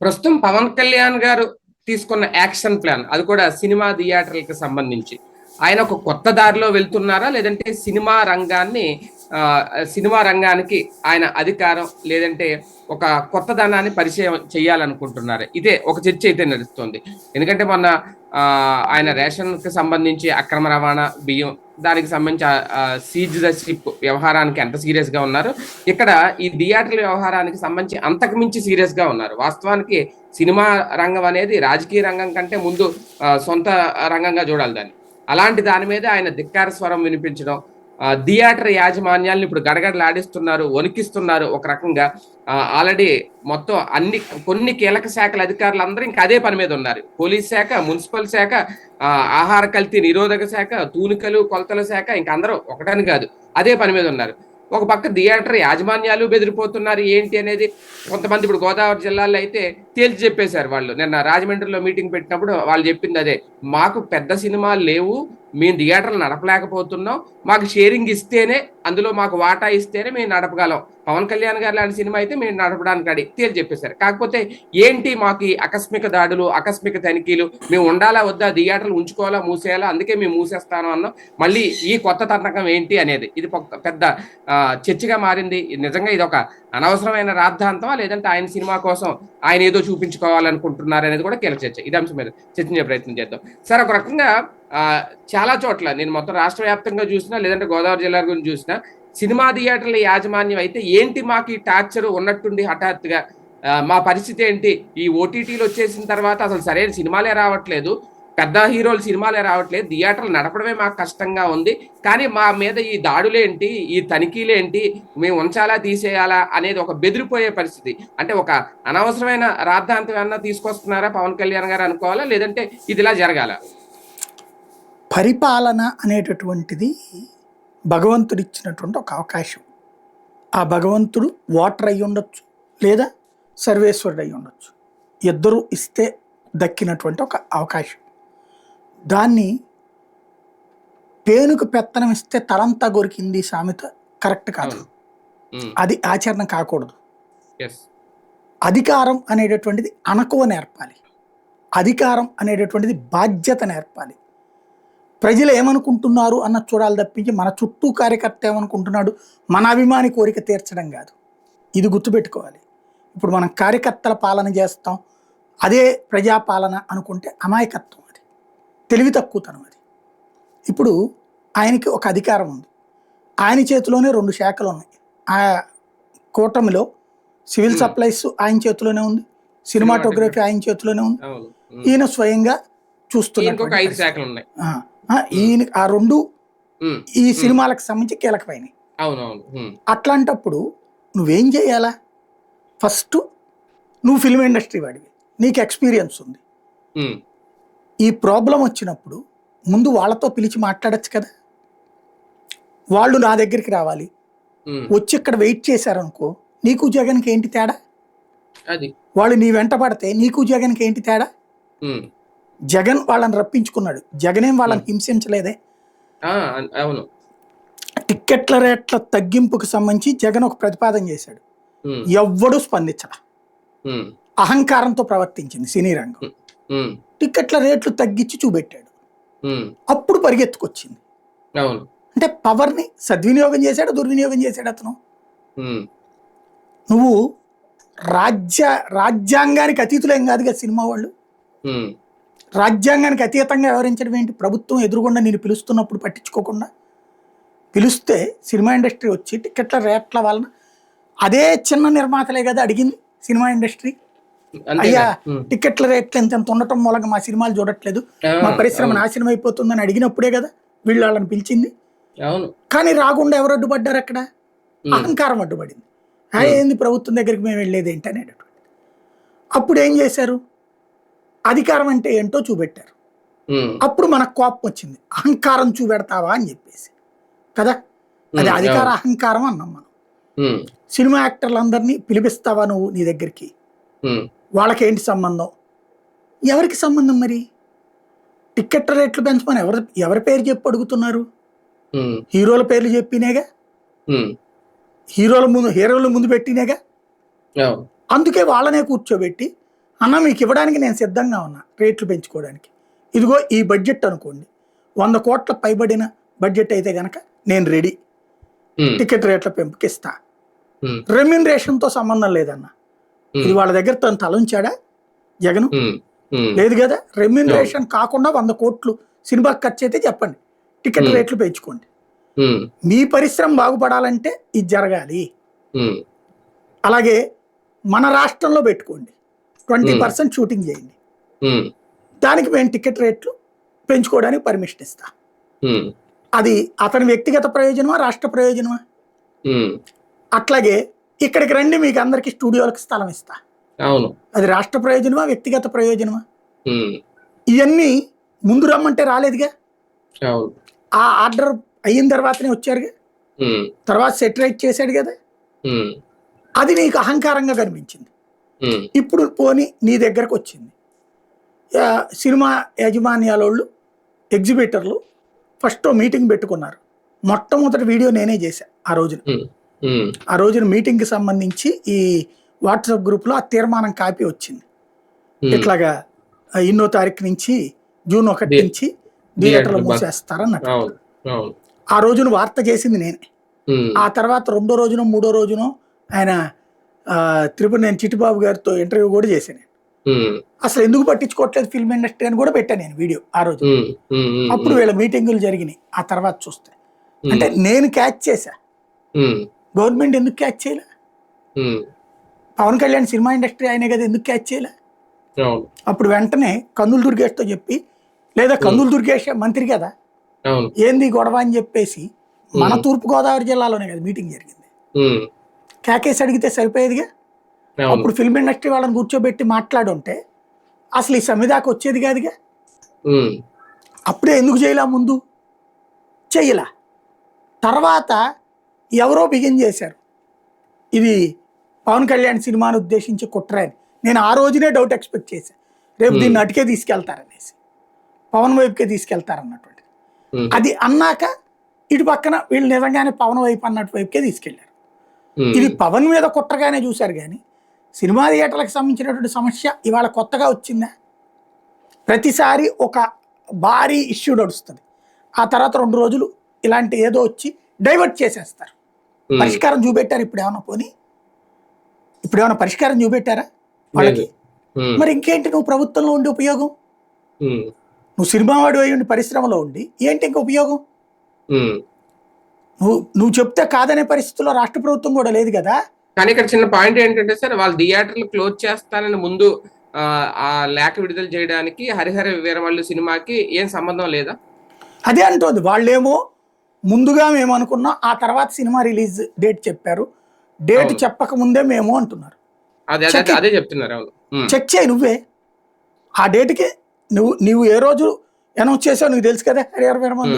ప్రస్తుతం పవన్ కళ్యాణ్ గారు తీసుకున్న యాక్షన్ ప్లాన్ అది కూడా సినిమా థియేటర్లకు సంబంధించి. ఆయన ఒక కొత్త దారిలో వెళ్తున్నారా? లేదంటే సినిమా రంగాన్ని సినిమా రంగానికి ఆయన అధికారం లేదంటే ఒక కొత్త దానాన్ని పరిచయం చేయాలనుకుంటున్నారు? ఇదే ఒక చర్చ అయితే నడుస్తుంది. ఎందుకంటే మొన్న ఆయన రేషన్కి సంబంధించి అక్రమ రవాణా బియ్యం దానికి సంబంధించి సీజ్ ద షిప్ వ్యవహారానికి ఎంత సీరియస్గా ఉన్నారు. ఇక్కడ ఈ థియేటర్ల వ్యవహారానికి సంబంధించి అంతకు మించి సీరియస్గా ఉన్నారు. వాస్తవానికి సినిమా రంగం అనేది రాజకీయ రంగం కంటే ముందు సొంత రంగంగా చూడాలి దాన్ని. అలాంటి దాని మీద ఆయన ధిక్కార స్వరం వినిపించడం థియేటర్ యాజమాన్యాలను ఇప్పుడు గడగడలాడిస్తున్నారు వణికిస్తున్నారు ఒక రకంగా. ఆల్రెడీ మొత్తం అన్ని కొన్ని కీలక శాఖల అధికారులు అందరూ ఇంకా అదే పని మీద ఉన్నారు. పోలీస్ శాఖ మున్సిపల్ శాఖ ఆహార కల్తీ నిరోధక శాఖ తూనికలు కొలతల శాఖ ఇంకా అందరూ ఒకటని కాదు అదే పని మీద ఉన్నారు. ఒక పక్క థియేటర్ యాజమాన్యాలు బెదిరిపోతున్నారు ఏంటి అనేది కొంతమంది ఇప్పుడు గోదావరి జిల్లాలో అయితే తేల్చి చెప్పేశారు వాళ్ళు. నిన్న రాజమండ్రిలో మీటింగ్ పెట్టినప్పుడు వాళ్ళు చెప్పింది అదే మాకు పెద్ద సినిమాలు లేవు మేము థియేటర్లు నడపలేకపోతున్నాం. మాకు షేరింగ్ ఇస్తేనే అందులో మాకు వాటా ఇస్తేనే మేము నడపగలం. పవన్ కళ్యాణ్ గారు లాంటి సినిమా అయితే మేము నడపడానికి అడి తేల్చి చెప్పేశారు. కాకపోతే ఏంటి మాకు ఆకస్మిక దాడులు ఆకస్మిక తనిఖీలు? మేము ఉండాలా వద్దా? థియేటర్లు ఉంచుకోవాలా మూసేయాలా? అందుకే మేము మూసేస్తాను అన్నాం. మళ్ళీ ఈ కొత్త తన్నకం ఏంటి అనేది ఇది పెద్ద చర్చగా మారింది. నిజంగా ఇది ఒక అనవసరమైన రాద్ధాంతమా? లేదంటే ఆయన సినిమా కోసం ఆయన ఏదో చూపించుకోవాలనుకుంటున్నారు అనేది కూడా కీలక చర్చ. ఇది అంశం మీద చర్చించే ప్రయత్నం చేద్దాం. సార్ ఒక రకంగా చాలా చోట్ల నేను మొత్తం రాష్ట్ర వ్యాప్తంగా చూసినా లేదంటే గోదావరి జిల్లా గురించి చూసినా సినిమా థియేటర్ల యాజమాన్యం అయితే ఏంటి మాకు ఈ టార్చర్ ఉన్నట్టుండి హఠాత్తుగా మా పరిస్థితి ఏంటి? ఈ ఓటీటీలు వచ్చేసిన తర్వాత అసలు సరైన సినిమాలే రావట్లేదు పెద్ద హీరోలు సినిమాలే రావట్లేదు థియేటర్లు నడపడమే మాకు కష్టంగా ఉంది. కానీ మా మీద ఈ దాడులేంటి ఈ తనిఖీలేంటి మేము ఉంచాలా తీసేయాలా అనేది ఒక బెదిరిపోయే పరిస్థితి. అంటే ఒక అనవసరమైన రాద్ధాంతం ఏమన్నా తీసుకొస్తున్నారా పవన్ కళ్యాణ్ గారు అనుకోవాలా లేదంటే ఇది ఇలా జరగాల? పరిపాలన అనేటటువంటిది భగవంతుడు ఇచ్చినటువంటి ఒక అవకాశం. ఆ భగవంతుడు ఓటర్ అయి ఉండొచ్చు లేదా సర్వేశ్వరుడు అయి ఉండొచ్చు. ఇద్దరు ఇస్తే దక్కినటువంటి ఒక అవకాశం. దాన్ని పేనుకు పెత్తనం ఇస్తే తలంతా గొరికింది సామెత కరెక్ట్ కాదు. అది ఆచరణ కాకూడదు. అధికారం అనేటటువంటిది అనకువ నేర్పాలి. అధికారం అనేటటువంటిది బాధ్యత నేర్పాలి. ప్రజలు ఏమనుకుంటున్నారు అన్న చూడాలి తప్పించి మన చుట్టూ కార్యకర్త ఏమనుకుంటున్నాడు మన అభిమాని కోరిక తీర్చడం కాదు. ఇది గుర్తుపెట్టుకోవాలి. ఇప్పుడు మనం కార్యకర్తల పాలన చేస్తాం. అదే ప్రజాపాలన అనుకుంటే అమాయకత్వం అది. తెలివి తక్కువతనం అది. ఇప్పుడు ఆయనకి ఒక అధికారం ఉంది. ఆయన చేతిలోనే రెండు శాఖలు ఉన్నాయి. ఆ కూటమిలో సివిల్ సప్లైస్ ఆయన చేతిలోనే ఉంది. సినిమాటోగ్రఫీ ఆయన చేతిలోనే ఉంది. ఈయన స్వయంగా చూస్తున్నారు శాఖలు ఉన్నాయి. ఈయన ఆ రెండు. ఈ సినిమాలకు సంబంధించి ఉమ్. అట్లాంటప్పుడు నువ్వేం చేయాలా ఫస్ట్ నువ్వు ఫిల్మ్ ఇండస్ట్రీ వాడివి నీకు ఎక్స్పీరియన్స్ ఉంది. ఈ ప్రాబ్లం వచ్చినప్పుడు ముందు వాళ్ళతో పిలిచి మాట్లాడొచ్చు కదా వాళ్ళు నా దగ్గరికి రావాలి. వచ్చి ఇక్కడ వెయిట్ చేశారనుకో నీకు జగన్కి ఏంటి తేడా వాళ్ళు నీ వెంట పడితే నీకు జగన్కి ఏంటి తేడా. జగన్ వాళ్ళని రప్పించుకున్నాడు. జగనేం వాళ్ళని హింసించలేదే? ఆ, అన్- అవును. టిక్కెట్ల రేట్ల తగ్గింపుకు సంబంధించి జగన్ ఒక ప్రతిపాదన చేశాడు. ఉమ్. ఎవ్వడూ స్పందించడం ఉమ్. అహంకారంతో ప్రవర్తించింది సినీ రంగం. టిక్కెట్ల రేట్లు తగ్గించి చూపెట్టాడు. అప్పుడు పరిగెత్తుకొచ్చింది. అంటే పవర్ని సద్వినియోగం చేశాడు దుర్వినియోగం చేశాడు అతను. నువ్వు రాజ్య రాజ్యాంగానికి అతీతులేం కాదు కదా సినిమా వాళ్ళు. రాజ్యాంగానికి అతీతంగా వ్యవహరించడం ఏంటి? ప్రభుత్వం ఎదురుగుండా నేను పిలుస్తున్నప్పుడు పట్టించుకోకుండా? పిలిస్తే సినిమా ఇండస్ట్రీ వచ్చి టికెట్ల రేట్ల వలన అదే చిన్న నిర్మాతలే కదా అడిగింది సినిమా ఇండస్ట్రీ? అయ్యా. టికెట్ల రేట్లు ఎంత? ఎంత ఉండటం మూలంగా మా సినిమాలు చూడట్లేదు. మా పరిశ్రమ. నాశనం అయిపోతుందని అడిగినప్పుడే కదా వీళ్ళు వాళ్ళని పిలిచింది. కానీ రాకుండా ఎవరు అడ్డుపడ్డారు అక్కడ. అహంకారం అడ్డుపడింది. ఏంది ప్రభుత్వం దగ్గరికి మేము వెళ్ళేది ఏంటి అనేటటువంటి. అప్పుడు ఏం చేశారు? అధికారం అంటే ఏంటో చూపెట్టారు. అప్పుడు మనకు కోపం వచ్చింది అహంకారం చూపెడతావా అని చెప్పేసి కదా అది అధికార. అహంకారం అన్నాం మనం. సినిమా యాక్టర్లందరినీ పిలిపిస్తావా నువ్వు నీ దగ్గరికి. వాళ్ళకేంటి సంబంధం ఎవరికి సంబంధం మరి టికెట్ రేట్లు పెంచమని ఎవరు ఎవరి పేరు చెప్పి అడుగుతున్నారు. హీరోల పేర్లు చెప్పినేగా. హీరోల ముందు హీరోల ముందు పెట్టినేగా అందుకే వాళ్ళనే కూర్చోబెట్టి అన్న మీకు ఇవ్వడానికి నేను సిద్ధంగా ఉన్నా రేట్లు పెంచుకోవడానికి. ఇదిగో ఈ బడ్జెట్ అనుకోండి. వంద కోట్ల పైబడిన బడ్జెట్ అయితే గనక నేను రెడీ. టికెట్ రేట్ల పెంపుకి ఇస్తా ఉమ్, రెమ్యూనరేషన్తో సంబంధం లేదన్న. ఇది వాళ్ళ దగ్గర తను తలంచాడా? జగన్? లేదు కదా? రెమ్యూనరేషన్ కాకుండా వంద కోట్లు సినిమాకి ఖర్చు అయితే చెప్పండి. టికెట్. రేట్లు పెంచుకోండి. మీ పరిశ్రమ బాగుపడాలంటే ఇది జరగాలి. అలాగే మన రాష్ట్రంలో పెట్టుకోండి. ట్వంటీ. పర్సెంట్ షూటింగ్ చేయండి. దానికి మేము టికెట్ రేట్లు పెంచుకోవడానికి పర్మిషన్ ఇస్తా. అది అతని వ్యక్తిగత ప్రయోజనమా రాష్ట్ర ప్రయోజనమా? అట్లాగే ఇక్కడికి రండి మీకు అందరికి స్టూడియోలకు స్థలం ఇస్తా. అవును. అది రాష్ట్ర ప్రయోజనమా వ్యక్తిగత ప్రయోజనమా? ఇవన్నీ ముందు రమ్మంటే రాలేదుగా? ఆ ఆర్డర్ అయిన తర్వాతనే వచ్చారుగా? తర్వాత సెటిలైట్ చేశాడు కదా? అది నీకు అహంకారంగా కనిపించింది. ఇప్పుడు పోని నీ దగ్గరకు వచ్చింది సినిమా యాజమాన్యాలోళ్ళు ఎగ్జిబిటర్లు ఫస్ట్ మీటింగ్ పెట్టుకున్నారు. మొట్టమొదటి వీడియో నేనే చేశా ఆ రోజున. ఆ రోజున మీటింగ్కి సంబంధించి ఈ వాట్సాప్ గ్రూప్లో ఆ తీర్మానం కాపీ వచ్చింది. ఇట్లాగా ఎన్నో తారీఖు నుంచి జూన్ ఒకటి నుంచి థియేటర్లు. మూసేస్తారన్నట్టు. ఆ రోజున వార్త చేసింది నేనే. ఆ తర్వాత రెండో రోజున మూడో రోజున ఆయన త్రిపుర నేను చిట్టిబాబు గారితో ఇంటర్వ్యూ కూడా చేశాను అసలు ఎందుకు పట్టించుకోవట్లేదు ఫిల్మ్ ఇండస్ట్రీ అని కూడా పెట్టాను నేను వీడియో ఆ రోజు. అప్పుడు వీళ్ళ మీటింగులు జరిగినాయి. ఆ తర్వాత చూస్తే. అంటే నేను క్యాచ్ చేశా. గవర్నమెంట్ ఎందుకు క్యాచ్ చేయలే? పవన్ కళ్యాణ్ సినిమా ఇండస్ట్రీ ఆయనే కదా ఎందుకు క్యాచ్ చేయలే? అప్పుడు వెంటనే కందులు దుర్గేష్తో చెప్పి లేదా కందులు దుర్గేష్ మంత్రి కదా? ఏంది గొడవ అని చెప్పేసి మన. తూర్పు గోదావరి జిల్లాలోనే కదా మీటింగ్ జరిగింది. ఉమ్, క్యాకేసి అడిగితే సరిపోయేదిగా? అప్పుడు ఫిల్మ్ ఇండస్ట్రీ వాళ్ళని కూర్చోబెట్టి మాట్లాడుంటే అసలు ఈ సమ్మె దాకా వచ్చేది కాదుగా? అప్పుడే ఎందుకు చేయలా ముందు? చెయ్యలా తర్వాత ఎవరో బిగిన్ చేశారు. ఇది పవన్ కళ్యాణ్ సినిమాను ఉద్దేశించి కుట్ర అని నేను ఆ రోజునే డౌట్ ఎక్స్పెక్ట్ చేశాను రేపు దీన్ని అటుకే తీసుకెళ్తారనేసి. పవన్ వైపుకే తీసుకెళ్తారన్నటువంటి ఉమ్, అది అన్నాక ఇటు పక్కన వీళ్ళు నిజంగానే పవన్ వైపు అన్నట్టు వైపుకే తీసుకెళ్ళారు ఉమ్, ఇది పవన్ మీద కుట్రగానే చూశారు కానీ సినిమా థియేటర్లకు సంబంధించినటువంటి సమస్య ఇవాళ కొత్తగా వచ్చిందా? ప్రతిసారి ఒక భారీ ఇష్యూ నడుస్తుంది. ఆ తర్వాత రెండు రోజులు ఇలాంటి ఏదో వచ్చి డైవర్ట్ చేసేస్తారు. ఉమ్, పరిష్కారం చూపెట్టారు ఇప్పుడు ఏమన్నా పోనీ? ఇప్పుడు ఏమైనా పరిష్కారం చూపెట్టారా వాళ్ళకి. ఉమ్, మరి ఇంకేంటి నువ్వు ప్రభుత్వంలో ఉండి ఉపయోగం? నువ్వు సినిమా వాడు అయి ఉండి పరిశ్రమలో ఉండి ఏంటి ఇంకా ఉపయోగం. నువ్వు నువ్వు చెప్తే కాదనే పరిస్థితుల్లో రాష్ట్ర ప్రభుత్వం కూడా లేదు కదా? కానీ ఇక్కడ చిన్న పాయింట్ ఏంటంటే సార్ వాళ్ళు థియేటర్లు క్లోజ్ చేస్తానని ముందు ఆ, లేఖ విడుదల చేయడానికి హరిహర వీరమల్లు సినిమాకి ఏం సంబంధం లేదా? అదే అంటోంది. వాళ్ళేమో ముందుగా మేము అనుకున్నాం ఆ తర్వాత సినిమా రిలీజ్ డేట్ చెప్పారు. డేట్. చెప్పక ముందే మేము అంటున్నారు. అదే చెప్తున్నారు చెక్ చేయి నువ్వే. ఆ డేట్కి నువ్వు నువ్వు ఏ రోజు అనౌన్స్ చేసావు నీకు తెలుసు కదా హరిహర ఉమ్,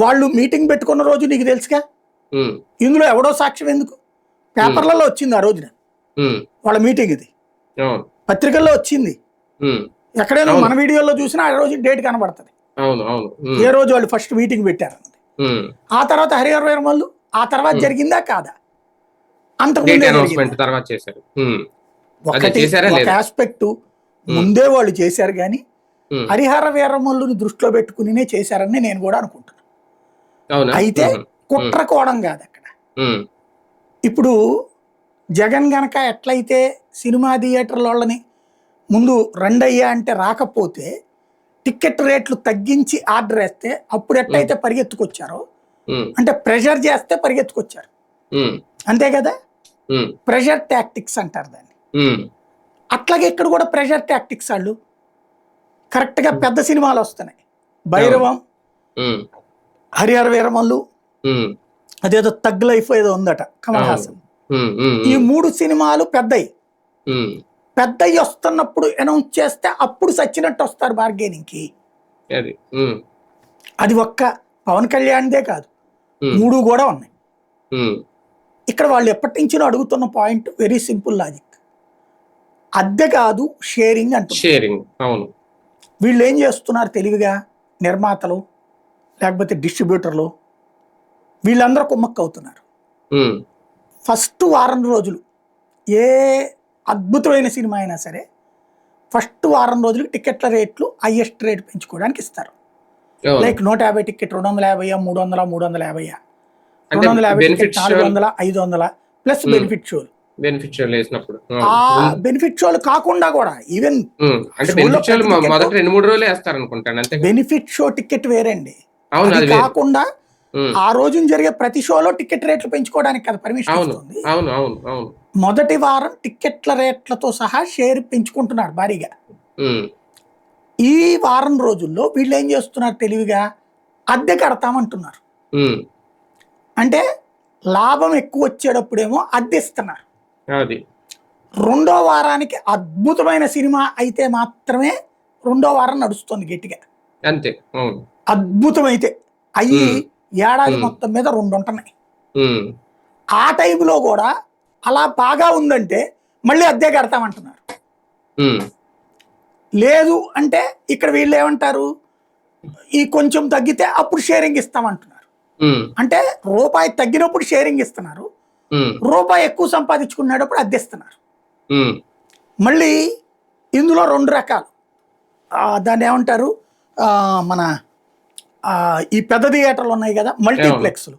వాళ్ళు మీటింగ్ పెట్టుకున్న రోజు నీకు తెలుసుగా? ఇందులో ఎవడో సాక్ష్యం ఎందుకు? పేపర్లలో వచ్చింది ఆ రోజున. వాళ్ళ మీటింగ్ ఇది. పత్రికల్లో వచ్చింది. ఎక్కడైనా. మన వీడియోలో చూసినా ఆ రోజు డేట్ కనబడుతుంది. ఏ రోజు వాళ్ళు ఫస్ట్ మీటింగ్ ఉమ్. ఆ తర్వాత హరిహర వీరమల్లు ఆ తర్వాత. జరిగిందా కాదా? అంతకుముందే ఒకటి చేశారా ఒక? ఆస్పెక్ట్ ముందే వాళ్ళు చేశారు కానీ హరిహర వీరమల్లుని దృష్టిలో పెట్టుకునినే చేశారని నేను కూడా అనుకుంటున్నాను అయితే కుట్ర కోవడం కాదు అక్కడ. ఇప్పుడు జగన్ గనక ఎట్లయితే సినిమా థియేటర్ల వాళ్ళని ముందు రండయ్యా అంటే రాకపోతే టికెట్ రేట్లు తగ్గించి ఆర్డర్ వేస్తే అప్పుడు ఎట్లయితే పరిగెత్తుకొచ్చారో అంటే ప్రెషర్ చేస్తే పరిగెత్తుకొచ్చారు. అంతే కదా? ప్రెషర్ టాక్టిక్స్ అంటారు దాన్ని. అట్లాగే ఇక్కడ కూడా ప్రెషర్ టాక్టిక్స్ వాళ్ళు కరెక్ట్గా పెద్ద సినిమాలు వస్తున్నాయి. భైరవం హరిహర వీరమల్లు అదేదో తగ్ లైఫ్ ఏదో ఉందట కమల్. హాసన్. ఈ మూడు సినిమాలు పెద్దయి. పెద్దయి వస్తున్నప్పుడు అనౌన్స్ చేస్తే అప్పుడు సచ్చినట్టు వస్తారు బార్గెనింగ్కి. అది ఒక్క పవన్ కళ్యాణ్దే కాదు. మూడు కూడా ఉన్నాయి. ఇక్కడ వాళ్ళు ఎప్పటి నుంచో అడుగుతున్న పాయింట్ వెరీ సింపుల్ లాజిక్. అద్దె కాదు షేరింగ్ అంటున్నారు. షేరింగ్ అవును. వీళ్ళు ఏం చేస్తున్నారు తెలివిగా? నిర్మాతలు లేకపోతే డిస్ట్రిబ్యూటర్లు? వీళ్ళందరూ కుమ్మక్క అవుతున్నారు. ఫస్ట్ వారం రోజులు ఏ అద్భుతమైన సినిమా అయినా సరే ఫస్ట్ వారం రోజులకి టికెట్ల రేట్లు హైయెస్ట్ రేట్ పెంచుకోవడానికి ఇస్తారు. లైక్ నూట యాభై టికెట్ రెండు వందల యాభై మూడు వందల మూడు వందల యాభై రెండు వందల యాభై టికెట్ నాలుగు వందల ఐదు వందల ప్లస్. బెనిఫిట్ షోలు. బెనిఫిట్ షోలు వేసినప్పుడు. షోలు కాకుండా కూడా. ఈవెన్ అంటే బెనిఫిట్ షోలు ప్రతి మొ- టికెట్ మొదటి రెండు మూడు రోజులు వేస్తారు అనుకుంటాను అంతే బెనిఫిట్ షో టికెట్ వేరండి. అవును. కాకుండా ఆ రోజున జరిగే ప్రతి షోలో టికెట్ రేట్లు పెంచుకోవడానికి కదా పర్మిషన్ అవును అవును అవును అవును. మొదటి వారం టికెట్ల రేట్లతో సహా షేర్ పెంచుకుంటున్నారు భారీగా. ఈ వారం రోజుల్లో వీళ్ళు ఏం చేస్తున్నారు తెలివిగా? అద్దె కడతామంటున్నారు. అంటే లాభం ఎక్కువ వచ్చేటప్పుడేమో అద్దె ఇస్తున్నారు. అది. రెండో వారానికి అద్భుతమైన సినిమా అయితే మాత్రమే రెండో వారం నడుస్తుంది గట్టిగా. అంతే. అద్భుతమైతే. అయ్యి. ఏడాది. మొత్తం మీద రెండు ఉంటున్నాయి ఆ టైంలో కూడా అలా బాగా ఉందంటే మళ్ళీ అద్దె కడతామంటున్నారు. లేదు అంటే ఇక్కడ వీళ్ళు ఏమంటారు? ఈ కొంచెం తగ్గితే అప్పుడు షేరింగ్ ఇస్తామంటున్నారు. అంటే రూపాయి తగ్గినప్పుడు షేరింగ్ ఇస్తున్నారు. రూపాయి ఎక్కువ సంపాదించుకునేటప్పుడు అద్దెస్తున్నారు. మళ్ళీ ఇందులో రెండు రకాలు. దాన్ని ఏమంటారు? ఆ, మన ఆ, ఈ పెద్ద థియేటర్లు ఉన్నాయి కదా మల్టీప్లెక్స్లు.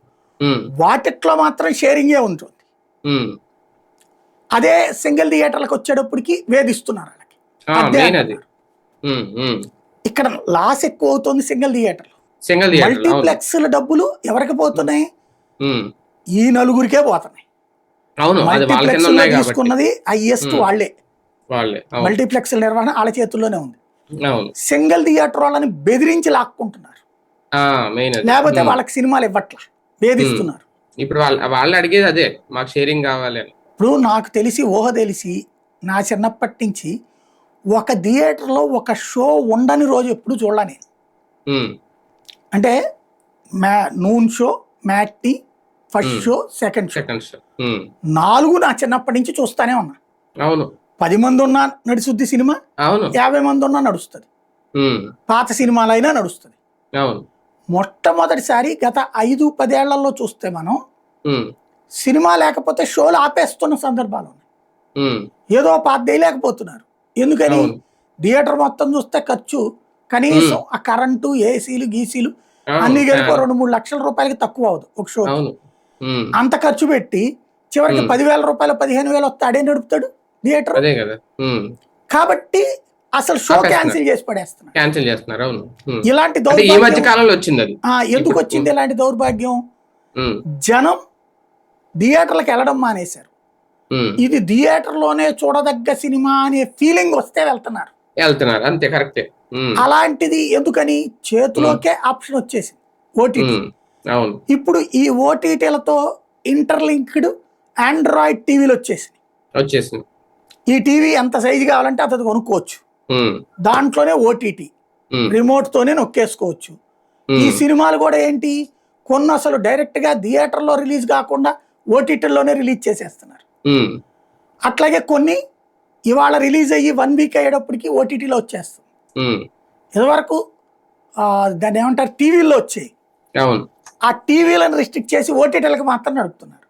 వాటిట్లో మాత్రం షేరింగే ఉంటుంది. అదే సింగిల్ థియేటర్లకు వచ్చేటప్పటికి వేధిస్తున్నారు వాళ్ళకి. ఇక్కడ లాస్ ఎక్కువ అవుతుంది సింగిల్ థియేటర్లు. థియేటర్ అవును. మల్టీప్లెక్స్ల డబ్బులు ఎవరికి పోతున్నాయి? ఈ నలుగురికే పోతున్నాయి. మల్టీప్లెక్స్ తీసుకున్నది హైయెస్ట్ అవును. మల్టీప్లెక్స్ నిర్వహణ వాళ్ళ చేతుల్లోనే ఉంది. సింగిల్ థియేటర్ వాళ్ళని బెదిరించి లాక్కుంటున్నారు. లేకపోతే. వాళ్ళకి సినిమాలు ఇవ్వట్లా. వేధిస్తున్నారు ఇప్పుడు వాళ్ళు అడిగేది అదే మాకు షేరింగ్ కావాలి ఇప్పుడు నాకు తెలిసి ఊహ తెలిసి నా చిన్నప్పటి నుంచి ఒక థియేటర్లో ఒక షో ఉండని రోజు ఎప్పుడు చూడలే నేను. అంటే మ్యా noon show matinee first. Show second show. Second show. నాలుగు నా చిన్నప్పటి నుంచి చూస్తానే ఉన్నా. అవును. పది మంది ఉన్నా నడుస్తుంది సినిమా అవును. యాభై మంది ఉన్నా నడుస్తుంది. పాత సినిమాలైనా నడుస్తుంది. అవును. మొట్టమొదటిసారి గత ఐదు పదేళ్ళలో చూస్తే మనం సినిమా లేకపోతే షోలు ఆపేస్తున్న సందర్భాలు ఉన్నాయి. ఏదో పాత లేకపోతున్నారు ఎందుకని? థియేటర్ మొత్తం చూస్తే ఖర్చు కనీసం ఆ కరెంటు ఏసీలు గీసీలు అన్ని కలిపి రెండు మూడు లక్షల రూపాయలకి తక్కువ అవదు ఒక షో అంత ఖర్చు పెట్టి చివరికి. పదివేల రూపాయలు పదిహేను వేలు వస్తే అడే నడుపుతాడు థియేటర్. అదే కదా. ఉమ్, కాబట్టి అసలు షో. క్యాన్సిల్ చేసి పడేస్తున్నారు. క్యాన్సిల్ చేస్తున్నారు అవును. ఇలాంటి ఈ మధ్య దౌర్భాగ్యం కాలంలో వచ్చింది అది. ఎందుకు వచ్చింది ఇలాంటి దౌర్భాగ్యం? జనం థియేటర్లకు వెళ్ళడం మానేశారు. ఇది థియేటర్లోనే చూడదగ్గ సినిమా అనే ఫీలింగ్ వస్తే వెళ్తున్నారు. వెళ్తున్నారు. అంతే కరెక్టే. అలాంటిది ఎందుకని? చేతిలోకే ఆప్షన్ వచ్చేసింది. ఓటీటీ ఇప్పుడు ఈ ఓటీటీలతో ఇంటర్లింక్డ్ ఆండ్రాయిడ్ టీవీలు వచ్చేసింది వచ్చేసింది ఈ టీవీ ఎంత సైజు కావాలంటే అంత కొనుక్కోవచ్చు. దాంట్లోనే ఓటీటీ. రిమోట్ తోనే నొక్కేసుకోవచ్చు. ఈ సినిమాలు కూడా ఏంటి? కొన్ని అసలు డైరెక్ట్గా థియేటర్లో రిలీజ్ కాకుండా ఓటీటీలోనే రిలీజ్ చేసేస్తున్నారు. అట్లాగే కొన్ని ఇవాళ రిలీజ్ అయ్యి వన్ వీక్ అయ్యేటప్పటికి ఓటీటీలో వచ్చేస్తుంది ఇదివరకు దాన్ని ఏమంటారు? టీవీల్లో వచ్చాయి. ఆ టీవీలను రిస్ట్రిక్ట్ చేసి ఓటీటీలకు మాత్రం నడుపుతున్నారు.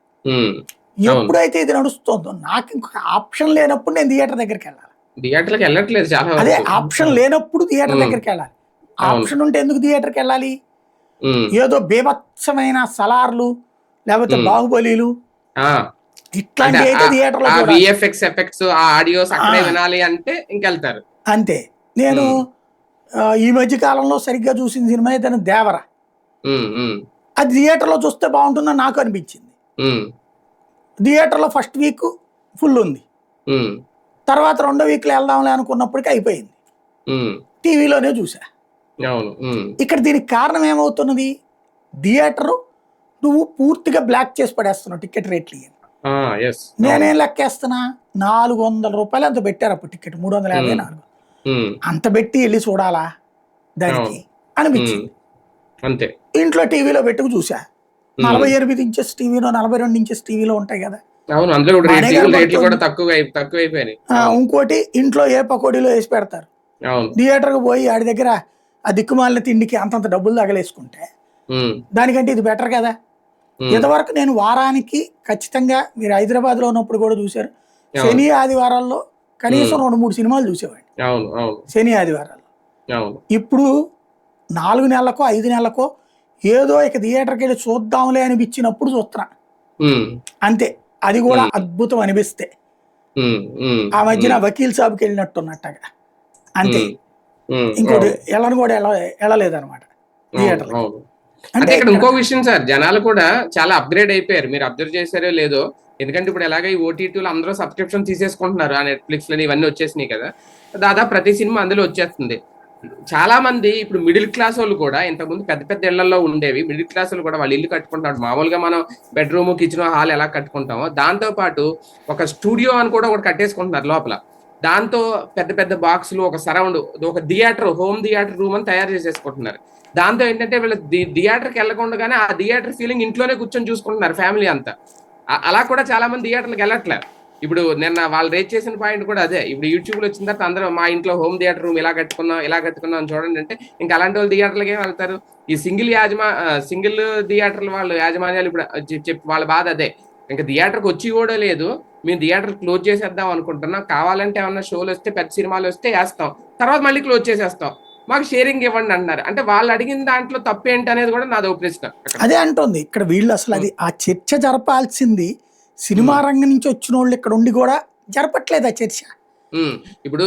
ఎప్పుడైతే ఇది నడుస్తుందో నాకు ఇంకొక ఆప్షన్ లేనప్పుడు నేను థియేటర్ దగ్గరికి వెళ్ళాలి థియేటర్లకు వెళ్ళట్లేదు చాలా అదే. ఆప్షన్ లేనప్పుడు థియేటర్. దగ్గరికి వెళ్ళాలి. ఆప్షన్ ఉంటే ఎందుకు థియేటర్కి వెళ్ళాలి ఏదో బీభత్సమైన సలార్లు లేకపోతే. బాహుబలిలు ఇట్లాంటి అయితే. విఎఫ్ఎక్స్ ఎఫెక్ట్స్ ఆ ఆడియోస్ అక్కడే. వినాలి అంటే ఇంకెళ్తారు అంతే నేను ఈ మధ్య కాలంలో సరిగ్గా చూసిన సినిమా అయితే దేవర అది థియేటర్లో చూస్తే బాగుంటుందని నాకు అనిపించింది. థియేటర్లో ఫస్ట్ వీక్ ఫుల్ ఉంది. తర్వాత రెండో వీక్లో వెళ్దాంలే అనుకున్నప్పటికీ అయిపోయింది. టీవీలోనే చూసా. ఇక్కడ దీనికి కారణం ఏమవుతున్నది? థియేటరు నువ్వు పూర్తిగా బ్లాక్ చేసి పడేస్తున్నావు టికెట్ రేట్లు నేనేం లెక్కేస్తున్నా? నాలుగు వందల రూపాయలు అంత పెట్టారు అప్పుడు టికెట్. మూడు వందల యాభై. నాలుగు. అంత పెట్టి వెళ్ళి చూడాలా దానికి? అనిపించింది. అంతే. ఇంట్లో టీవీలో పెట్టుకు చూసా. నలభై ఎనిమిది ఇంచెస్ టీవీలో నలభై రెండు ఇంచెస్ టీవీలో ఉంటాయి కదా. ఇంకోటి ఇంట్లో ఏ పకోడీలో వేసి పెడతారు? థియేటర్కి పోయి ఆడి దగ్గర ఆ దిక్కుమాలిన తిండికి అంతంత డబ్బులు తగలేసుకుంటే దానికంటే ఇది బెటర్ కదా. ఇంతవరకు నేను వారానికి ఖచ్చితంగా మీరు హైదరాబాద్లో ఉన్నప్పుడు కూడా చూశారు. శని ఆదివారాల్లో కనీసం రెండు మూడు సినిమాలు చూసేవాడిని. శని ఆదివారాలు అవును. ఇప్పుడు నాలుగు నెలలకో ఐదు నెలలకో ఏదో ఇక థియేటర్కి వెళ్ళి చూద్దాంలే అనిపించినప్పుడు చూస్తున్నా. అంతే. అది కూడా. అద్భుతం అనిపిస్తే. ఆ మధ్యన వకీల్ సాబ్కి వెళ్ళినట్టున్నట్టుగా అంతే. ఇంకోటి వెళ్ళను కూడా వెళ్ళ వెళ్ళలేదన్నమాట. థియేటర్. అంటే ఇక్కడ ఇంకో విషయం సార్ జనాలు కూడా చాలా అప్గ్రేడ్ అయిపోయారు. మీరు అబ్జర్వ్ చేశారో లేదో ఎందుకంటే ఇప్పుడు ఎలాగ ఈ ఓటీటీలో అందరూ సబ్స్క్రిప్షన్ తీసేసుకుంటున్నారు. ఆ నెట్ఫ్లిక్స్ లని ఇవన్నీ వచ్చేసినాయి కదా. దాదాపు ప్రతి సినిమా అందులో వచ్చేస్తుంది. చాలా మంది ఇప్పుడు మిడిల్ క్లాస్ వాళ్ళు కూడా ఇంతకుముందు పెద్ద పెద్ద ఇళ్ళలో ఉండేవి. మిడిల్ క్లాస్ వాళ్ళు కూడా వాళ్ళు ఇల్లు కట్టుకుంటున్నారు. మామూలుగా మనం బెడ్రూమ్ కిచెన్ హాల్ ఎలా కట్టుకుంటామో దాంతో పాటు ఒక స్టూడియో అని కూడా ఒకటి కట్టేసుకుంటున్నారు లోపల. దాంతో పెద్ద పెద్ద బాక్సులు ఒక సరౌండ్ ఒక థియేటర్ హోమ్ థియేటర్ రూమ్ అని తయారు చేసేసుకుంటున్నారు. దాంతో ఏంటంటే వీళ్ళు థియేటర్కి వెళ్ళకుండానే ఆ థియేటర్ ఫీలింగ్ ఇంట్లోనే కూర్చొని చూసుకుంటున్నారు ఫ్యామిలీ అంతా. అలా కూడా చాలా మంది థియేటర్లకు వెళ్ళట్లేదు ఇప్పుడు నిన్న వాళ్ళు రేట్ చేసిన పాయింట్ కూడా అదే. ఇప్పుడు యూట్యూబ్లో వచ్చిన తర్వాత అందరూ మా ఇంట్లో హోమ్ థియేటర్ రూమ్ ఇలా కట్టుకున్నాం ఇలా కట్టుకున్నాం అని చూడండి అంటే ఇంకా అలాంటి వాళ్ళు థియేటర్లకే వెళ్తారు? ఈ సింగిల్ యాజమా సింగిల్ థియేటర్ల వాళ్ళు యాజమాన్యాలు ఇప్పుడు చెప్పి వాళ్ళ బాధ అదే. ఇంకా థియేటర్కి వచ్చి కూడా లేదు. మేము థియేటర్ క్లోజ్ చేసేద్దాం అనుకుంటున్నాం. కావాలంటే ఏమన్నా షోలు వస్తే పెద్ద సినిమాలు వస్తే వేస్తాం. తర్వాత మళ్ళీ క్లోజ్ చేసేస్తాం. మాకు షేరింగ్ ఇవ్వండి అంటున్నారు అంటే వాళ్ళు అడిగిన దాంట్లో తప్పేంటి అనేది కూడా నాదో ప్రశ్న. అదే అంటోంది. ఇక్కడ వీళ్ళు అసలు అది ఆ చర్చ జరపాల్సింది సినిమా రంగం నుంచి వచ్చిన వాళ్ళు ఇక్కడ ఉండి కూడా జరపట్లేదు ఆ చర్చ ఇప్పుడు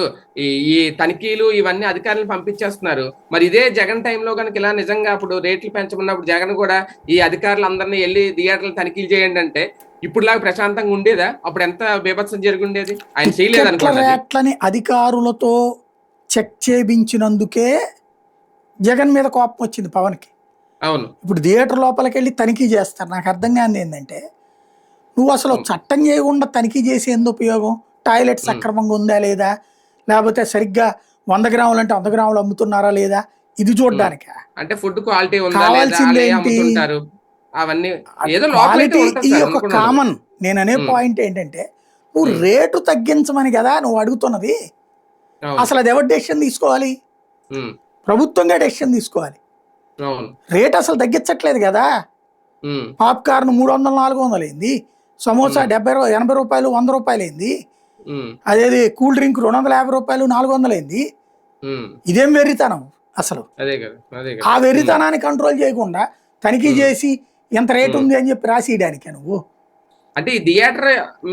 ఈ తనిఖీలు ఇవన్నీ అధికారులు పంపించేస్తున్నారు. మరి ఇదే జగన్ టైంలో కనుక ఇలా నిజంగా అప్పుడు రేట్లు పెంచమన్నప్పుడు జగన్ కూడా ఈ అధికారులు అందరినీ వెళ్ళి థియేటర్లు తనిఖీలు చేయండి అంటే ఇప్పుడులాగా ప్రశాంతంగా ఉండేదా? అప్పుడు ఎంత బీభత్సం జరిగి ఉండేది ఆయన చేయలేదు టిక్కెట్ల అనుకోండి అది. రేట్లని అధికారులతో చెక్ చేయించినందుకే జగన్ మీద కోపం వచ్చింది పవన్కి. అవును. ఇప్పుడు థియేటర్ లోపలికి వెళ్ళి తనిఖీ చేస్తారు. నాకు అర్థం కాని ఏంటంటే నువ్వు అసలు చట్టం చేయకుండా తనిఖీ చేసి ఎందుకు ఉపయోగం? టాయిలెట్ సక్రమంగా ఉందా లేదా? లేకపోతే సరిగ్గా వంద గ్రాములు అంటే వంద గ్రాములు అమ్ముతున్నారా లేదా? ఇది చూడడానిక? అంటే ఫుడ్ క్వాలిటీ కావాల్సింది ఏంటి? అవన్నీ క్వాలిటీ ఈ అనుకున్నాను. కామన్ నేను అనే. పాయింట్ ఏంటంటే నువ్వు. రేటు తగ్గించమని కదా నువ్వు అడుగుతున్నది? అసలు అది ఎవరు డెసిషన్ తీసుకోవాలి? ప్రభుత్వంగా డెసిషన్ తీసుకోవాలి. రేట్ అసలు తగ్గించట్లేదు కదా? పాప్కార్న్ మూడు వందలు నాలుగు వందలు అయింది. సమోసా డెబ్బై ఎనభై రూపాయలు వంద రూపాయలు అయింది అదేది కూల్ డ్రింక్ రెండు వందల యాభై రూపాయలు నాలుగు వందలు అయింది ఇదేం వెర్రితనం అసలు? ఆ వెర్రితనాన్ని కంట్రోల్ చేయకుండా తనిఖీ. చేసి ఎంత రేట్ ఉంది అని చెప్పి రాసియడానికే నువ్వు? అంటే ఈ థియేటర్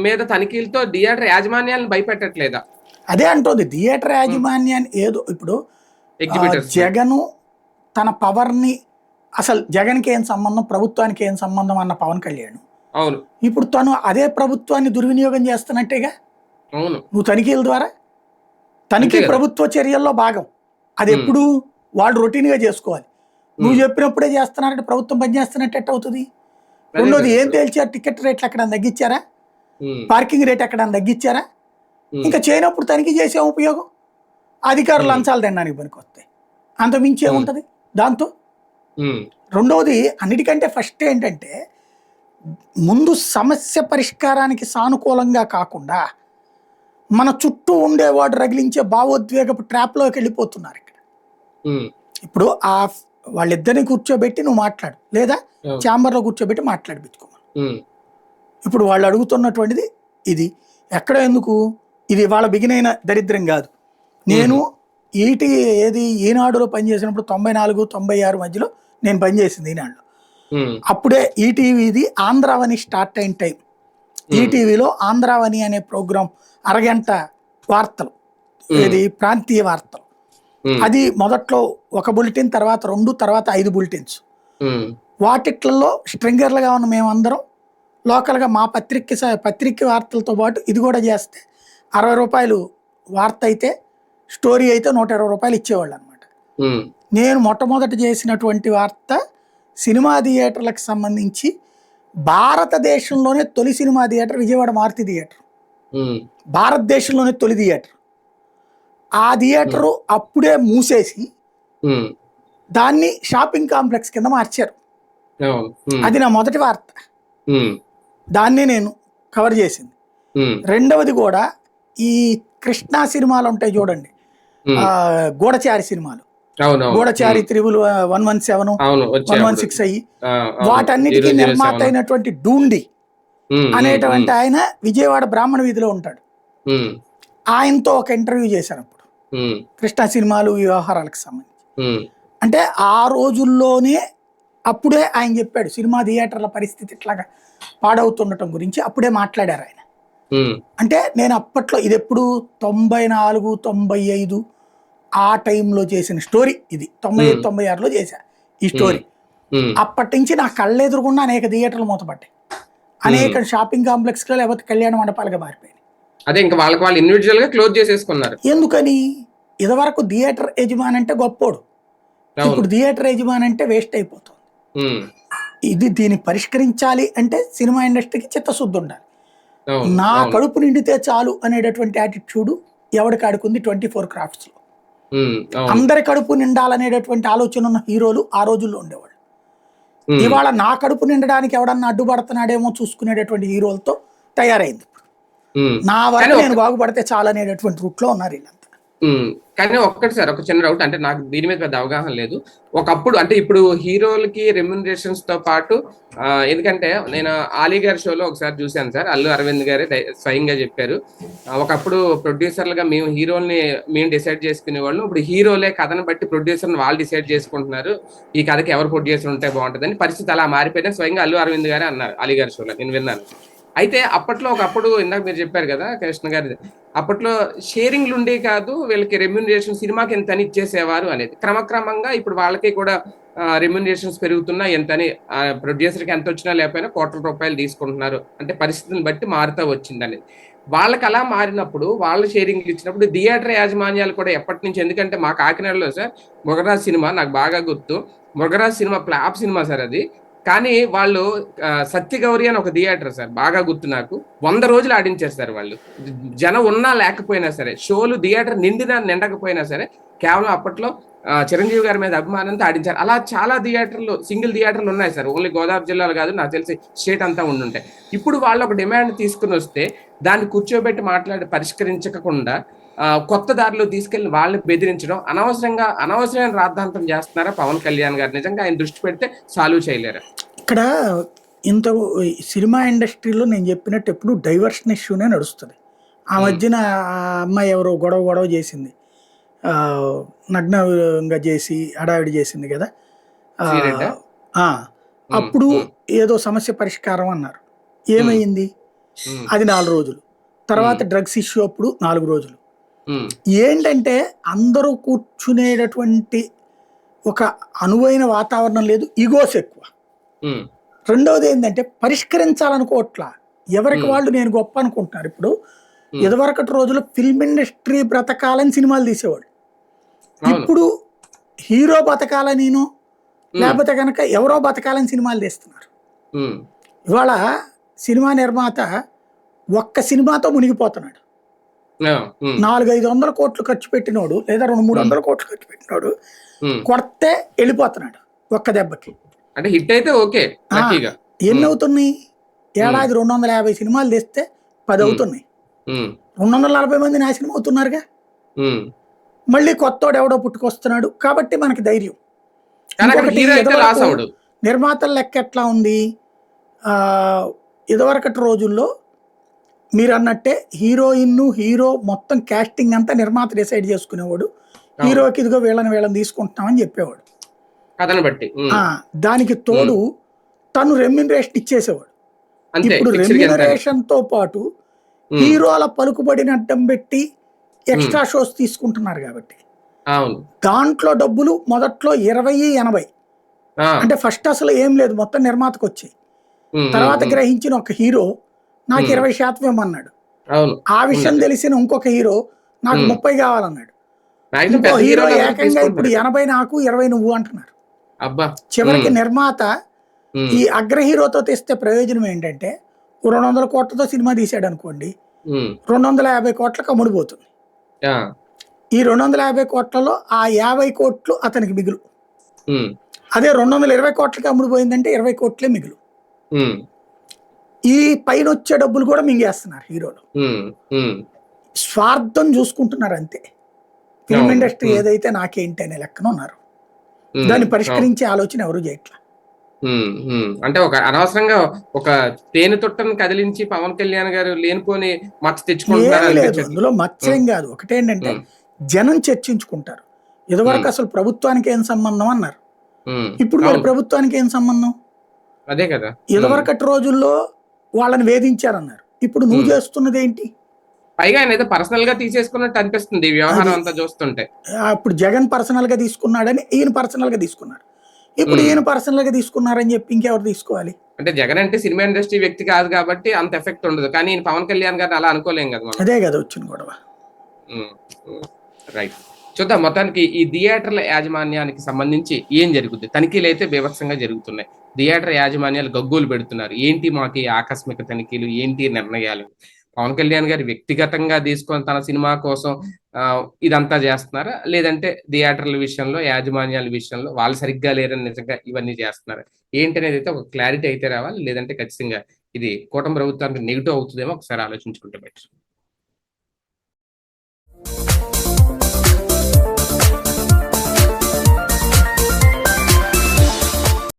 మీద తనిఖీలతో థియేటర్ యాజమాన్యాలను భయపెట్టట్లేదా? అదే అంటోంది థియేటర్ యాజమాన్యాన్ని ఏదో ఇప్పుడు జగను తన పవర్ని అసలు జగన్కి ఏం సంబంధం ప్రభుత్వానికి ఏం సంబంధం అన్న పవన్ కళ్యాణ్? అవును. ఇప్పుడు తను అదే ప్రభుత్వాన్ని దుర్వినియోగం చేస్తున్నట్టేగా? అవును. నువ్వు తనిఖీల ద్వారా? తనిఖీ. ప్రభుత్వ చర్యల్లో భాగం. అది. ఎప్పుడు వాళ్ళు రొటీన్గా చేసుకోవాలి. నువ్వు. చెప్పినప్పుడే చేస్తున్నారంటే ప్రభుత్వం పని చేస్తున్నట్టు ఎట్ట అవుతుంది రెండోది. ఏం తేల్చారు టికెట్ రేట్లు ఎక్కడ తగ్గించారా? పార్కింగ్ రేట్ ఎక్కడ తగ్గించారా? ఇంకా చేయనప్పుడు తనిఖీ చేసే ఉపయోగం? అధికారులు. లంచాలు తినడానికి పనికొస్తాయి. అంత మించి. ఏముంటది? దాంతో? రెండవది అన్నిటికంటే ఫస్ట్ ఏంటంటే ముందు సమస్య పరిష్కారానికి సానుకూలంగా కాకుండా మన చుట్టూ ఉండేవాడు రగిలించే భావోద్వేగపు ట్రాప్లోకి వెళ్ళిపోతున్నారు ఇక్కడ. ఇప్పుడు ఆ వాళ్ళిద్దరిని కూర్చోబెట్టి నువ్వు మాట్లాడు. లేదా. ఛాంబర్లో కూర్చోబెట్టి మాట్లాడిపించుకోమను ఇప్పుడు వాళ్ళు అడుగుతున్నటువంటిది ఇది. ఎక్కడ ఎందుకు? ఇది వాళ్ళ బిగినైన దరిద్రం కాదు. నేను ఈటి ఏది ఈనాడులో పనిచేసినప్పుడు తొంభై నాలుగు తొంభై ఆరు మధ్యలో నేను పనిచేసింది ఈనాడులో. అప్పుడే ఈటీవీది ఆంధ్రావని స్టార్ట్ అయిన టైం. ఈటీవీలో ఆంధ్రావని అనే ప్రోగ్రాం అరగంట వార్తలు. ఇది ప్రాంతీయ వార్తలు. అది మొదట్లో ఒక బులెటిన్ తర్వాత రెండు తర్వాత ఐదు బులెటిన్స్. వాటిట్లలో స్ట్రింగర్లుగా ఉన్న మేమందరం లోకల్గా మా పత్రిక పత్రిక వార్తలతో పాటు ఇది కూడా చేస్తే అరవై రూపాయలు వార్త అయితే స్టోరీ అయితే నూట ఇరవై రూపాయలు ఇచ్చేవాళ్ళు అనమాట నేను మొట్టమొదటి చేసినటువంటి వార్త సినిమా థియేటర్లకు సంబంధించి భారతదేశంలోనే తొలి cinema theatre Vijayawada Maruti theatre. భారతదేశంలోనే తొలి థియేటర్. ఆ థియేటరు అప్పుడే మూసేసి దాన్ని షాపింగ్ కాంప్లెక్స్ కింద మార్చారు. అది నా మొదటి వార్త. దాన్నే నేను కవర్ చేసింది. రెండవది కూడా ఈ కృష్ణా సినిమాలు ఉంటాయి చూడండి. గూఢచారి సినిమాలు. Goodachari triple one one seven one one. Six అయ్యి. వాటన్నిటికీ నిర్మాత. అయినటువంటి డూండి అనేటువంటి ఆయన విజయవాడ బ్రాహ్మణ వీధిలో ఉంటాడు. ఆయనతో ఒక ఇంటర్వ్యూ చేశాను అప్పుడు. కృష్ణా సినిమాలు వ్యవహారాలకు సంబంధించి. అంటే ఆ రోజుల్లోనే అప్పుడే ఆయన చెప్పాడు సినిమా థియేటర్ల పరిస్థితి ఇట్లాగా పాడవుతుండటం గురించి అప్పుడే మాట్లాడారు ఆయన. అంటే నేను అప్పట్లో ఇది ఎప్పుడు తొంభై నాలుగు తొంభై ఐదు ఆ టైంలో చేసిన స్టోరీ ఇది. తొంభై. తొంభై ఆరులో చేశా ఈ స్టోరీ. అప్పటి నుంచి నా కళ్ళెదురుగుండా అనేక థియేటర్లు మూతపడ్డాయి. అనేక షాపింగ్ కాంప్లెక్స్లో లేకపోతే కళ్యాణ మండపాలుగా మారిపోయాయి. అదే ఇంకా వాళ్ళకి వాళ్ళు ఇండివిజువల్గా క్లోజ్ చేసేసుకున్నారు. ఎందుకని? ఇదివరకు థియేటర్ యజమాని అంటే గొప్పోడు. ఇప్పుడు థియేటర్ యజమాని అంటే వేస్ట్ అయిపోతుంది. ఇది దీన్ని పరిష్కరించాలి అంటే సినిమా ఇండస్ట్రీకి చిత్తశుద్ధి ఉండాలి. నా. కడుపు నిండితే చాలు అనేటటువంటి యాటిట్యూడ్ ఎవరికి ఆడుకుంది? ట్వంటీ ఫోర్ క్రాఫ్ట్స్లో ఉమ్, అవును అందరి కడుపు నిండాలనేటటువంటి ఆలోచన ఉన్న హీరోలు ఆ రోజుల్లో ఉండేవాళ్ళు. ఇవాళ నా కడుపు నిండడానికి ఎవడన్నా అడ్డుపడుతున్నాడేమో చూసుకునేటటువంటి హీరోలతో తయారైంది. నా వరకు నేను బాగుపడితే చాలు అనేటటువంటి రూట్లో ఉన్నారు ఉమ్, కానీ ఒక్కటి సార్ ఒక చిన్న డౌట్ అంటే నాకు దీని మీద పెద్ద అవగాహన లేదు. ఒకప్పుడు అంటే ఇప్పుడు హీరోలకి రెమ్యునరేషన్స్తో పాటు ఎందుకంటే నేను ఆలీ గారి షోలో ఒకసారి చూశాను సార్ అల్లు అరవింద్ గారే స్వయంగా చెప్పారు. ఒకప్పుడు ప్రొడ్యూసర్లుగా మేము హీరోల్ని మేము డిసైడ్ చేసుకునే వాళ్ళు. ఇప్పుడు హీరోలే కథను బట్టి ప్రొడ్యూసర్ని వాళ్ళు డిసైడ్ చేసుకుంటున్నారు. ఈ కథకి ఎవరు ప్రొడ్యూసర్ ఉంటే బాగుంటుందని పరిస్థితి అలా మారిపోయిందని స్వయంగా అల్లు అరవింద్ గారే అన్నారు అలీ గారి షోలో నేను విన్నాను. అయితే అప్పట్లో ఒకప్పుడు ఇందాక మీరు చెప్పారు కదా కృష్ణ గారి అప్పట్లో షేరింగ్లు ఉండే కాదు వీళ్ళకి రెమ్యూనరేషన్ సినిమాకి ఎంత అని ఇచ్చేసేవారు అనేది. క్రమక్రమంగా ఇప్పుడు వాళ్ళకి కూడా రెమ్యూనరేషన్స్ పెరుగుతున్నా ఎంతని ప్రొడ్యూసర్కి ఎంత వచ్చినా లేకపోయినా కోట్ల రూపాయలు తీసుకుంటున్నారు. అంటే పరిస్థితిని బట్టి మారుతూ వచ్చింది అనేది. వాళ్ళకి అలా మారినప్పుడు వాళ్ళ షేరింగ్లు ఇచ్చినప్పుడు థియేటర్ యాజమాన్యాలు కూడా ఎప్పటి నుంచి ఎందుకంటే మా కాకినాడలో సార్ మొగరాజ్ సినిమా నాకు బాగా గుర్తు. Mogaraj cinema flop cinema sir అది. కానీ వాళ్ళు సత్యగౌరి అని ఒక థియేటర్ సార్ బాగా గుర్తు నాకు. వంద రోజులు ఆడించారు సార్ వాళ్ళు. జనం ఉన్నా లేకపోయినా సరే షోలు థియేటర్ నిండినా నిండకపోయినా సరే కేవలం అప్పట్లో చిరంజీవి గారి మీద అభిమానంతో ఆడించారు. అలా చాలా థియేటర్లు సింగిల్ థియేటర్లు ఉన్నాయి సార్. ఓన్లీ గోదావరి జిల్లాలో కాదు నాకు తెలిసి స్టేట్ అంతా ఉండుంటాయి ఇప్పుడు వాళ్ళు ఒక డిమాండ్ తీసుకుని వస్తే దాన్ని కూర్చోబెట్టి మాట్లాడి పరిష్కరించకుండా కొత్త దారిలో తీసుకెళ్ళి వాళ్ళని బెదిరించడం అనవసరంగా అనవసరమైన రాద్ధాంతం చేస్తున్నారా పవన్ కళ్యాణ్ గారు? నిజంగా ఆయన దృష్టి పెడితే సాల్వ్ చేయలేరా. ఇక్కడ ఇంత సినిమా ఇండస్ట్రీలో నేను చెప్పినట్టు ఎప్పుడు డైవర్షన్ ఇష్యూనే నడుస్తుంది. ఆ. మధ్యన అమ్మాయి ఎవరో గొడవ గొడవ చేసింది. నగ్నంగా చేసి హడావిడి చేసింది కదా. అప్పుడు ఏదో సమస్య పరిష్కారం అన్నారు. ఏమైంది? అది నాలుగు రోజులు. తర్వాత డ్రగ్స్ ఇష్యూ అప్పుడు నాలుగు రోజులు. ఏంటంటే అందరూ కూర్చునేటటువంటి ఒక అనువైన వాతావరణం లేదు ఈగోస్ ఎక్కువ. రెండవది ఏంటంటే పరిష్కరించాలనుకోవట్లా ఎవరికి. వాళ్ళు నేను గొప్ప అనుకుంటున్నారు ఇప్పుడు. ఇదివరకటి రోజులు ఫిల్మ్ ఇండస్ట్రీ బ్రతకాలని సినిమాలు తీసేవాడు ఇప్పుడు హీరో బతకాలని నేను లేకపోతే కనుక ఎవరో బతకాలని సినిమాలు తీస్తున్నారు. ఇవాళ సినిమా నిర్మాత ఒక్క సినిమాతో మునిగిపోతున్నాడు. ఆ, ఉమ్, నాలుగు ఐదు వందల కోట్లు ఖర్చు పెట్టినోడు లేదా రెండు మూడు. వందల కోట్లు ఖర్చు పెట్టినోడు. కొడితే వెళ్ళిపోతున్నాడు ఒక్క దెబ్బకి. అంటే హిట్ అయితే ఓకే ఎన్ని అవుతున్నాయి? ఏడాది రెండు వందల యాభై సినిమాలు తెస్తే పది. అవుతున్నాయి. రెండు వందల నలభై మంది నాశనం అవుతున్నారుగా. మళ్ళీ కొత్తోడు ఎవడో పుట్టుకొస్తున్నాడు. కాబట్టి మనకి ధైర్యం. నిర్మాతల లెక్క ఎట్లా ఉంది? ఆ, ఇదివరకటి రోజుల్లో మీరు అన్నట్టే హీరోయిన్ హీరో మొత్తం కాస్టింగ్ అంతా నిర్మాత డిసైడ్ చేసుకునేవాడు. హీరోకి ఇదిగో వీళ్ళని వీళ్ళని తీసుకుంటున్నామని చెప్పేవాడు. కథను బట్టి. దానికి తోడు తను రెమ్యునరేషన్ ఇచ్చేసేవాడు. ఇప్పుడు? రెమ్యునరేషన్తో పాటు హీరోల పలుకుబడిని అడ్డం పెట్టి ఎక్స్ట్రా షోస్ తీసుకుంటున్నారు కాబట్టి. దాంట్లో డబ్బులు మొదట్లో ఇరవై ఎనభై. అంటే ఫస్ట్ అసలు ఏం లేదు మొత్తం నిర్మాతకు వచ్చాయి తర్వాత గ్రహించిన ఒక హీరో నాకు. ఇరవై శాతం ఇవ్వమన్నాడు. ఆ విషయం. తెలిసిన ఇంకొక హీరో నాకు. ముప్పై కావాలన్నాడు. ఇంకో హీరో ఏకంగా ఇప్పుడు. ఎనభై నాకు ఇరవై నువ్వు అంటున్నారు. అబ్బా. చివరికి. నిర్మాత ఈ అగ్ర హీరోతో తెస్తే ప్రయోజనం ఏంటంటే రెండు వందల కోట్లతో సినిమా తీసాడు అనుకోండి రెండు వందల యాభై కోట్లకు అమ్ముడుపోతుంది ఈ రెండు వందల యాభై కోట్లలో ఆ యాభై కోట్లు అతనికి మిగులు. అదే రెండు వందల ఇరవై కోట్లకి అమ్ముడుపోయిందంటే ఇరవై కోట్లే మిగులు. ఈ పైన వచ్చే డబ్బులు కూడా మింగేస్తున్నారు హీరోలు స్వార్థం చూసుకుంటున్నారు అంతే ఫిల్మ్. ఇండస్ట్రీ. ఏదైతే నాకేంటి అనే లెక్కన ఉన్నారు దాన్ని పరిష్కరించే ఆలోచన ఎవరు చేయట్లా. అంటే ఒక అనవసరంగా ఒక తేనె తొట్టను కదిలించి పవన్ కళ్యాణ్ గారు లేనిపోని మచ్చ అనిపించట్లేదు. అందులో మత్స్యం కాదు ఒకటేంటంటే. జనం చర్చించుకుంటారు ఇదివరకు. అసలు ప్రభుత్వానికి ఏం సంబంధం అన్నారు ఇప్పుడు మరి. ప్రభుత్వానికి ఏం సంబంధం అదే కదా. ఇదివరకటి రోజుల్లో వాళ్ళని వేధించారన్నారు. ఇప్పుడు నువ్వు. చేస్తున్నది ఏంటి పైగా ఆయన ఏదో పర్సనల్గా తీసేసుకున్నట్టు అనిపిస్తుంది వ్యవహారం అంతా చూస్తుంటే. అప్పుడు జగన్ పర్సనల్గా తీసుకున్నాడని ఈయన పర్సనల్గా తీసుకున్నారు. ఇప్పుడు. ఈయన పర్సనల్గా తీసుకున్నారని చెప్పి ఇంకెవరు తీసుకోవాలి? అంటే జగన్ అంటే సినిమా ఇండస్ట్రీ వ్యక్తి కాదు కాబట్టి అంత ఎఫెక్ట్ ఉండదు. కానీ ఈయన పవన్ కళ్యాణ్ గారిని అలా అనుకోలేం కదా అదే కదా వచ్చిన గొడవ. రైట్. చూద్దాం మొత్తానికి ఈ థియేటర్ల యాజమాన్యానికి సంబంధించి ఏం జరుగుద్ది? తనిఖీలు అయితే బీభత్సంగా జరుగుతున్నాయి. థియేటర్ యాజమాన్యాలు గగ్గులు పెడుతున్నారు. ఏంటి మాకు ఆకస్మిక తనిఖీలు? ఏంటి నిర్ణయాలు? పవన్ కళ్యాణ్ గారు వ్యక్తిగతంగా తీసుకొని తన సినిమా కోసం ఇదంతా చేస్తున్నారా? లేదంటే థియేటర్ల విషయంలో యాజమాన్యాల విషయంలో వాళ్ళు సరిగ్గా లేరని నిజంగా ఇవన్నీ చేస్తున్నారు? ఏంటి అనేది అయితే ఒక క్లారిటీ అయితే రావాలి. లేదంటే ఖచ్చితంగా ఇది కూటమి ప్రభుత్వానికి నెగిటివ్ అవుతుందేమో ఒకసారి ఆలోచించుకుంటే బెటర్.